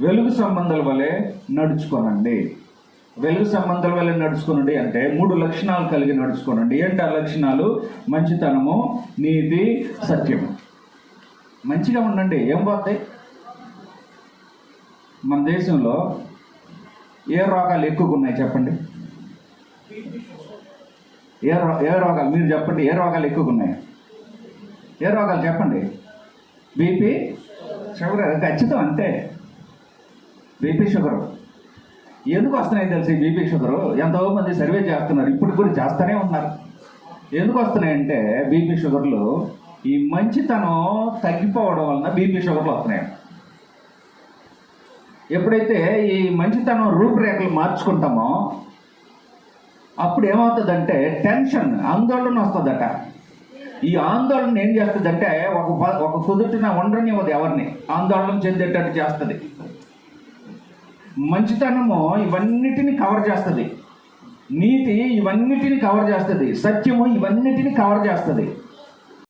వెలుగు సంబంధాల వలె నడుచుకోనండి. వెలుగు సంబంధాల వల్ల నడుచుకోనండి అంటే మూడు లక్షణాలు కలిగి నడుచుకోనండి. ఏంటి ఆ లక్షణాలు? మంచితనము నీతి సత్యము. మంచిగా ఉండండి. ఏం పోతాయి? మన దేశంలో ఏ రోగాలు ఎక్కువగా ఉన్నాయి చెప్పండి? ఏ రో ఏ రోగాలు? మీరు చెప్పండి. ఏ రోగాలు ఎక్కువగా ఉన్నాయి? ఏ రోగాలు చెప్పండి? బీపీ? షుగర్? ఖచ్చితం అంతే. బీపీ షుగర్ ఎందుకు వస్తున్నాయి తెలిసి బీపీ షుగర్ ఎంతో మంది సర్వే చేస్తున్నారు. ఇప్పుడు కూడా చేస్తూనే ఉన్నారు. ఎందుకు వస్తున్నాయంటే బీపీ షుగర్లు ఈ మంచితనం తగ్గిపోవడం వలన బీపీ షుగర్లు వస్తున్నాయి. ఎప్పుడైతే ఈ మంచితనం రూపురేఖలు మార్చుకుంటామో అప్పుడు ఏమవుతుందంటే టెన్షన్ ఆందోళన వస్తుందట. ఈ ఆందోళన ఏం చేస్తుందంటే ఒక ఒక కుదుటిన ఉండనివ్వదు ఎవరిని. ఆందోళన చెందేటట్టు చేస్తుంది. మంచితనము ఇవన్నిటిని కవర్ చేస్తుంది. నీతి ఇవన్నిటిని కవర్ చేస్తుంది. సత్యము ఇవన్నిటిని కవర్ చేస్తుంది.